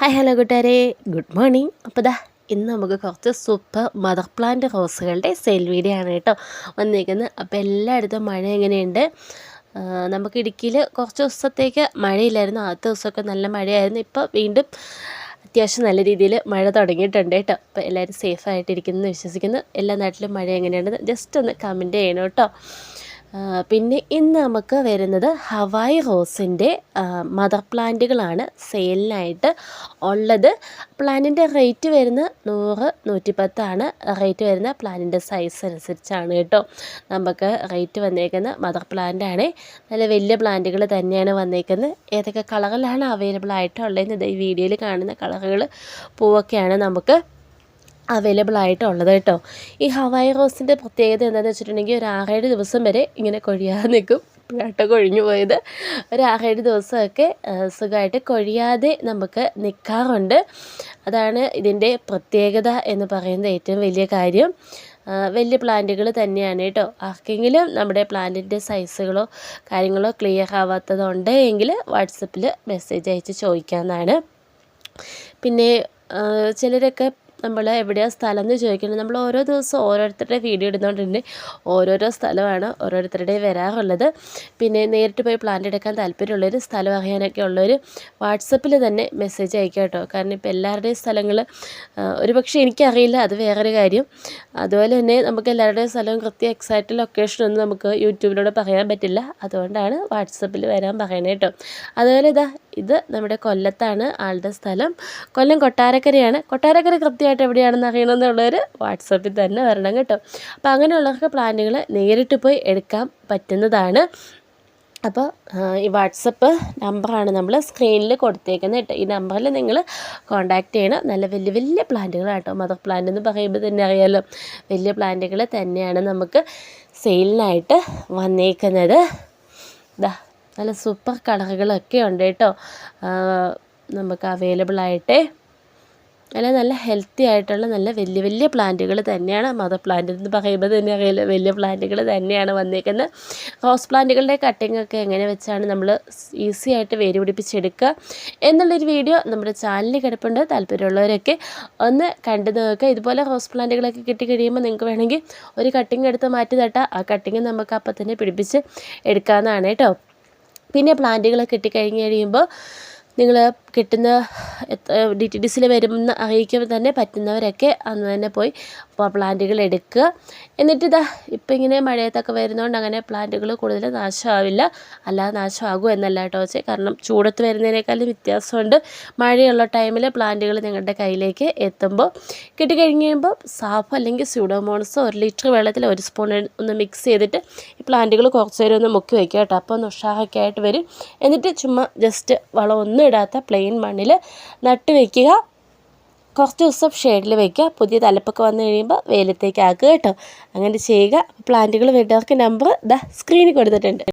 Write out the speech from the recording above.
Hi hello കൂട്ടുകാരെ. Good morning അപ്പോൾ ദാ ഇന്ന് നമുക്ക് കുറച്ച് സൂപ്പർ മദർ പ്ലാന്റ് റോസുകളുടെ സെൽ വീഡിയോ ആണ് കേട്ടോ വന്നിരിക്കുന്നത്. അപ്പോൾ എല്ലായിടത്തും മഴ എങ്ങനെയുണ്ട്? നമുക്ക് ഇടുക്കിയിൽ കുറച്ച് ദിവസത്തേക്ക് മഴയില്ലായിരുന്നു. ആദ്യത്തെ ദിവസമൊക്കെ നല്ല മഴയായിരുന്നു. ഇപ്പോൾ വീണ്ടും അത്യാവശ്യം നല്ല രീതിയിൽ മഴ തുടങ്ങിയിട്ടുണ്ട് കേട്ടോ. അപ്പോൾ എല്ലാവരും സേഫായിട്ടിരിക്കുന്നു വിശ്വസിക്കുന്നു. എല്ലാ നാട്ടിലും മഴ എങ്ങനെയുണ്ടെന്ന് ജസ്റ്റ് ഒന്ന് കമന്റ് ചെയ്യണം കേട്ടോ. പിന്നെ ഇന്ന് നമുക്ക് വരുന്നത് ഹവായ് റോസിന്റെ മദർ പ്ലാന്റുകളാണ് സെയിലിനായിട്ട് ഉള്ളത്. പ്ലാന്റിന്റെ റേറ്റ് വരുന്ന നൂറ് നൂറ്റിപ്പത്താണ്. റേറ്റ് വരുന്ന പ്ലാന്റിന്റെ സൈസ് അനുസരിച്ചാണ് കേട്ടോ. നമുക്ക് റേറ്റ് വന്നേക്കുന്ന മദർ പ്ലാന്റ് ആണ് നല്ല വലിയ പ്ലാന്റുകൾ തന്നെയാണ് വന്നേക്കുന്നത്. ഏതൊക്കെ കളറിലാണ് അവൈലബിൾ ആയിട്ടുള്ളതെന്ന് ഈ വീഡിയോയിൽ കാണുന്ന കളറുകൾ പൂവൊക്കെയാണ് നമുക്ക് അവൈലബിൾ ആയിട്ടുള്ളത് കേട്ടോ. ഈ ഹവായി റോസിന്റെ പ്രത്യേകത എന്താണെന്ന് വെച്ചിട്ടുണ്ടെങ്കിൽ ഒരു ആറേഴ് ദിവസം വരെ ഇങ്ങനെ കൊഴിയാതെ നിൽക്കും. ഇപ്പോഴാട്ടോ കൊഴിഞ്ഞു പോയത്. ഒരു ആറേഴ് ദിവസമൊക്കെ സുഖമായിട്ട് കൊഴിയാതെ നമുക്ക് നിൽക്കാറുണ്ട്. അതാണ് ഇതിന്റെ പ്രത്യേകത എന്ന് പറയുന്നത് ഏറ്റവും വലിയ കാര്യം. വലിയ പ്ലാന്റുകൾ തന്നെയാണ് കേട്ടോ. ആർക്കെങ്കിലും നമ്മുടെ പ്ലാന്റിന്റെ സൈസുകളോ കാര്യങ്ങളോ ക്ലിയർ ആവാത്തതുണ്ട് എങ്കിൽ വാട്സപ്പിൽ മെസ്സേജ് അയച്ച് ചോദിക്കാവുന്നതാണ്. പിന്നെ ചിലരൊക്കെ നമ്മൾ എവിടെയാണ് സ്ഥലം എന്ന് ചോദിക്കുന്നത്. നമ്മൾ ഓരോ ദിവസവും ഓരോരുത്തരുടെ വീഡിയോ ഇടുന്നതുകൊണ്ട് ഓരോരോ സ്ഥലമാണ് ഓരോരുത്തരുടെ വരാറുള്ളത്. പിന്നെ നേരിട്ട് പോയി പ്ലാന്റ് എടുക്കാൻ താല്പര്യമുള്ളവർ സ്ഥലം അറിയാനൊക്കെ ഉള്ളവർ വാട്സപ്പിൽ തന്നെ മെസ്സേജ് അയക്കുക കേട്ടോ കാരണം ഇപ്പോൾ എല്ലാവരുടെയും സ്ഥലങ്ങൾ ഒരു പക്ഷേ എനിക്കറിയില്ല. അത് വേറൊരു കാര്യം. അതുപോലെ തന്നെ നമുക്ക് എല്ലാവരുടെയും സ്ഥലവും കൃത്യം എക്സാക്റ്റ് ലൊക്കേഷനൊന്നും നമുക്ക് യൂട്യൂബിലൂടെ പറയാൻ പറ്റില്ല. അതുകൊണ്ടാണ് വാട്സപ്പിൽ വരാൻ പറയണേ കേട്ടോ അതുപോലെ ഇതാ ഇത് നമ്മുടെ കൊല്ലത്താണ് ആളുടെ സ്ഥലം. കൊല്ലം കൊട്ടാരക്കരയാണ്. കൊട്ടാരക്കര കൃത്യമായിട്ട് എവിടെയാണെന്ന് അറിയണമെന്നുള്ളവർ വാട്സപ്പിൽ തന്നെ വരണം കേട്ടോ. അപ്പോൾ അങ്ങനെയുള്ളവർക്ക് പ്ലാനുകൾ നേരിട്ട് പോയി എടുക്കാൻ പറ്റുന്നതാണ്. അപ്പോൾ ഈ വാട്സപ്പ് നമ്പറാണ് നമ്മൾ സ്ക്രീനിൽ കൊടുത്തേക്കുന്നത് കേട്ടോ. ഈ നമ്പറിൽ നിങ്ങൾ കോൺടാക്റ്റ് ചെയ്യണം. നല്ല വലിയ വലിയ പ്ലാന്റുകളാട്ടോ മദർ പ്ലാന്റ് എന്ന് പറയുമ്പോൾ തന്നെ അറിയാമല്ലോ വലിയ പ്ലാന്റുകൾ തന്നെയാണ് നമുക്ക് സെയിലിനായിട്ട് വന്നേക്കുന്നത്. ഇതാ നല്ല സൂപ്പർ കളറുകളൊക്കെ ഉണ്ട് കേട്ടോ നമുക്ക് അവൈലബിൾ ആയിട്ട്. അല്ല നല്ല ഹെൽത്തി ആയിട്ടുള്ള നല്ല വലിയ വലിയ പ്ലാന്റുകൾ തന്നെയാണ്. മദർ പ്ലാന്റ് എന്ന് പറയുമ്പോൾ തന്നെ അറിയില്ല വലിയ പ്ലാന്റുകൾ തന്നെയാണ് വന്നേക്കുന്നത് റോസ് പ്ലാന്റുകളുടെ കട്ടിംഗ് ഒക്കെ എങ്ങനെ വെച്ചാണ് നമ്മൾ ഈസി ആയിട്ട് വേര് പിടിപ്പിച്ചെടുക്കുക എന്നുള്ളൊരു വീഡിയോ നമ്മുടെ ചാനലിൽ കിടപ്പുണ്ട്. താല്പര്യമുള്ളവരൊക്കെ ഒന്ന് കണ്ടു നോക്കുക ഇതുപോലെ റോസ് പ്ലാന്റുകളൊക്കെ കിട്ടി കഴിയുമ്പോൾ നിങ്ങൾക്ക് വേണമെങ്കിൽ ഒരു കട്ടിങ് എടുത്ത് മാറ്റി തട്ടാം ആ കട്ടിങ് നമുക്ക് അപ്പം തന്നെ പിടിപ്പിച്ച് എടുക്കാവുന്നതാണ് കേട്ടോ. പിന്നെ പ്ലാന്റുകൾ കിട്ടിക്കഴിഞ്ഞ് കഴിയുമ്പോൾ നിങ്ങൾ കിട്ടുന്ന ഡി ടി ഡി സിയിൽ വരുമെന്ന് അറിയിക്കുമ്പോൾ തന്നെ പറ്റുന്നവരൊക്കെ അന്ന് തന്നെ പോയി പ്ലാന്റുകൾ എടുക്കുക. എന്നിട്ട് ഇതാ ഇപ്പം ഇങ്ങനെ മഴയത്തൊക്കെ വരുന്നതുകൊണ്ട് അങ്ങനെ പ്ലാന്റുകൾ കൂടുതൽ നാശമാവില്ല. അല്ലാതെ നാശമാകും എന്നല്ല കേട്ടോ വെച്ചേ കാരണം ചൂടത്ത് വരുന്നതിനേക്കാളും വ്യത്യാസമുണ്ട്. മഴയുള്ള ടൈമിൽ പ്ലാന്റുകൾ നിങ്ങളുടെ കയ്യിലേക്ക് എത്തുമ്പോൾ കിട്ടിക്കഴിഞ്ഞ് കഴിയുമ്പോൾ സാഫ് അല്ലെങ്കിൽ സ്യൂഡോമോണസോ ഒരു ലിറ്റർ വെള്ളത്തിൽ ഒരു സ്പൂൺ ഒന്ന് മിക്സ് ചെയ്തിട്ട് ഈ പ്ലാന്റുകൾ കുറച്ച് ഒന്ന് മുക്കി വയ്ക്കുക കേട്ടോ. അപ്പോൾ ഒന്ന് ഉഷാഹൊക്കെ ആയിട്ട് വരും. എന്നിട്ട് ചുമ്മാ ജസ്റ്റ് വളമൊന്നും ഇടാത്ത പ്ലെയിൻ മണ്ണിൽ നട്ട് വയ്ക്കുക കുറച്ച് ദിവസം ഷെയ്ഡിൽ വയ്ക്കുക പുതിയ തലപ്പൊക്കെ വന്നു കഴിയുമ്പോൾ വെയിലത്തേക്ക് ആക്കുക കേട്ടോ. അങ്ങനെ ചെയ്യുക. പ്ലാന്റുകൾ വേണ്ടവർക്ക് നമ്പർ ദാ സ്ക്രീനിൽ കൊടുത്തിട്ടുണ്ട്.